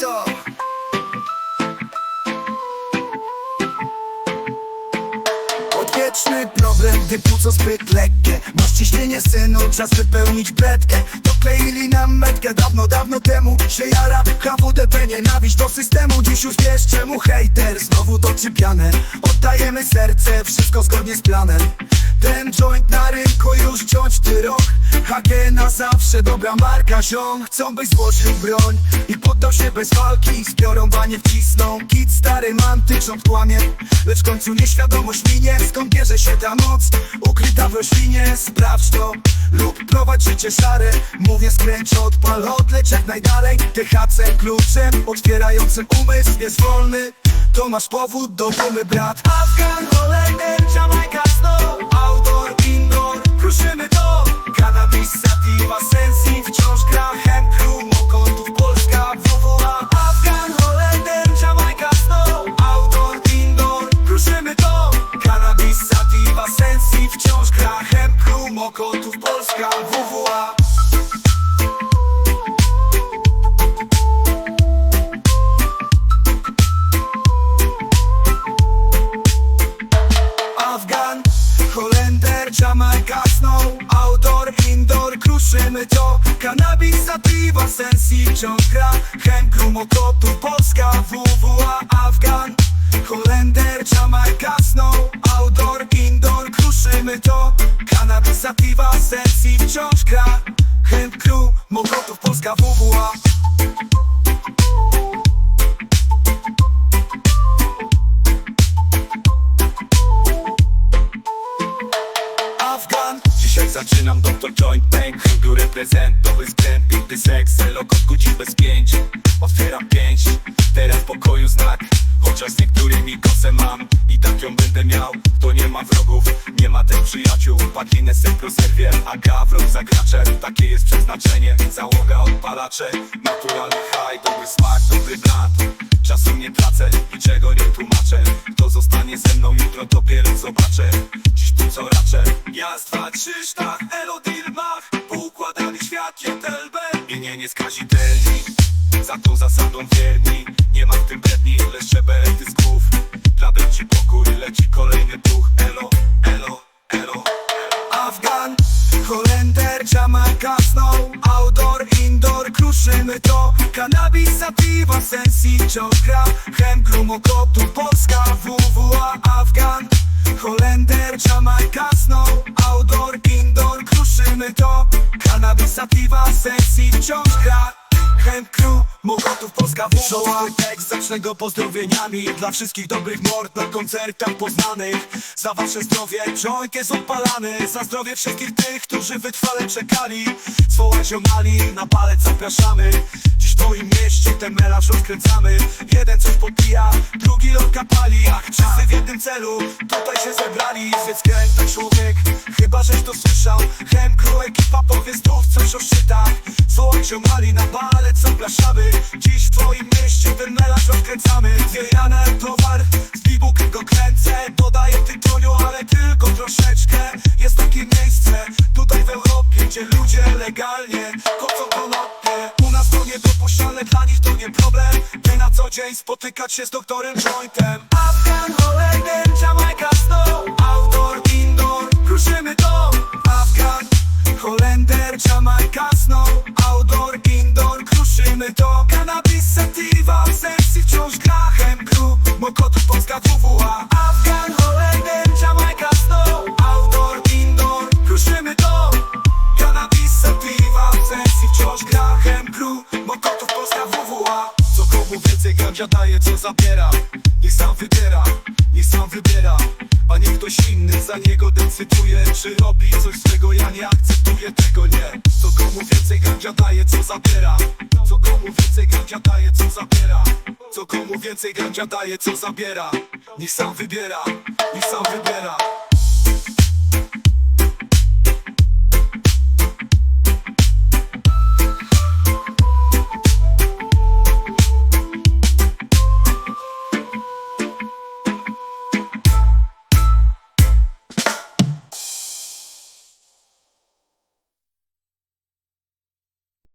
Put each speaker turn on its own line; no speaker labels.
to Odwieczny problem, gdy płuco zbyt lekkie. Masz ciśnienie synu, czas wypełnić bredkę. Dokleili nam metkę dawno, dawno temu Się jara, HWDP, nienawiść do systemu. Dziś już wiesz czemu hejter Znowu toczy pianę Oddajemy serce, wszystko zgodnie z planem Ten joint na rynku już ciąć ty rok HG na zawsze, dobra marka ziom. Chcą byś złożył broń i poddał się bez walki. Zbiorą banie wcisną, kit stary mam tycząc kłamie. Lecz w końcu nieświadomość minie Skąd bierze się ta moc? Ukryta w roślinie Sprawdź to. Lub prowadź życie szare. Mówię skręć odpal odleć jak najdalej. THC kluczem otwierającym umysł jest wolny. To masz powód do dumy brat. Afgan, Holender, Polska, WWA Afgan, Holender, Jamaica, Snow Outdoor, indoor, kruszymy to. Cannabis, sativa, sensi, wciąż gra Hemp, Mokotu, Polska, WWA, Afgan Holender, Jamaica, Snow Outdoor, indoor, kruszymy to. Cannabis, sativa, sensi, wciąż gra. Hemp, Crew, Mokotów, Polska, WWA Afgan.
Dzisiaj zaczynam Dr. Joint Bank Tu reprezentowy skręt, piękny seks Elok odkudzi bez pięć. Otwieram pięć, teraz pokoju znak Chociaż z niektórymi kosę mam I tak ją będę miał. To nie ma wrogów, nie ma też przyjaciół. Padlinę se proserwie, a gawron zagracze Takie jest przeznaczenie, załoga odpalacze. Naturalny high, dobry smak, dobry blat Czasu nie tracę, niczego nie tłumaczę. Kto zostanie ze mną jutro dopiero zobaczę. Dziś tu co raczę? Jazd, dwa, trzy, sztach, elo, dilmach. Poukładany świat, jetelbe. Imienie skazitelni Za tą zasadą wierni Nie ma w tym bredni, lecz szczebel dysków. Dla braci pokój leci kolejny duch. Elo, elo, elo.
Afgan, Holender, Jamaica, Snow Outdoor, indoor, kruszymy to. Cannabis, sativa, sensi, wciąż gra Hemp, Mokotu, Polska, WWA, Afgan Holender, Jamaica, Snow Outdoor, indoor, kruszymy to. Cannabis, sativa, sensi, wciąż gra Hemp Crew, Mokotów, Polska WWA tekst zacznę go pozdrowieniami Dla wszystkich dobrych mord na koncertach poznanych. Za wasze zdrowie, joint jest odpalany. Za zdrowie wszystkich tych, którzy wytrwale czekali. Swoje ziomali, na palec zapraszamy. Dziś w twoim mieście ten melanż rozkręcamy. Jeden coś podbija, drugi lorka pali. Ach, wszyscy w jednym celu, tutaj się zebrali. Więc kręta człowiek, chyba żeś to słyszał. Hem Crew, ekipa powie znów coś o szczytach Swoje ziomali na palec Dziś w twoim mieście ten melanż rozkręcamy Zwijane towar, z bibukiem go kręcę. Dodaję tytoniu, ale tylko troszeczkę. Jest takie miejsce, tutaj w Europie Gdzie ludzie legalnie kocą konopnie U nas to niedopuszczalne, dla nich to nie problem. By na co dzień spotykać się z doktorem Jointem. Afgan, Holender, Jamaica, Snow gadzia daje, co zabiera. Niech sam wybiera, niech sam wybiera. A nie ktoś inny za niego decyduje Czy robi coś złego, ja nie akceptuję tego, nie. Co komu więcej gadzia daje, co zabiera. Co komu więcej gadzia daje, co zabiera. Co komu więcej gadzia daje, co zabiera. Niech sam wybiera, niech sam wybiera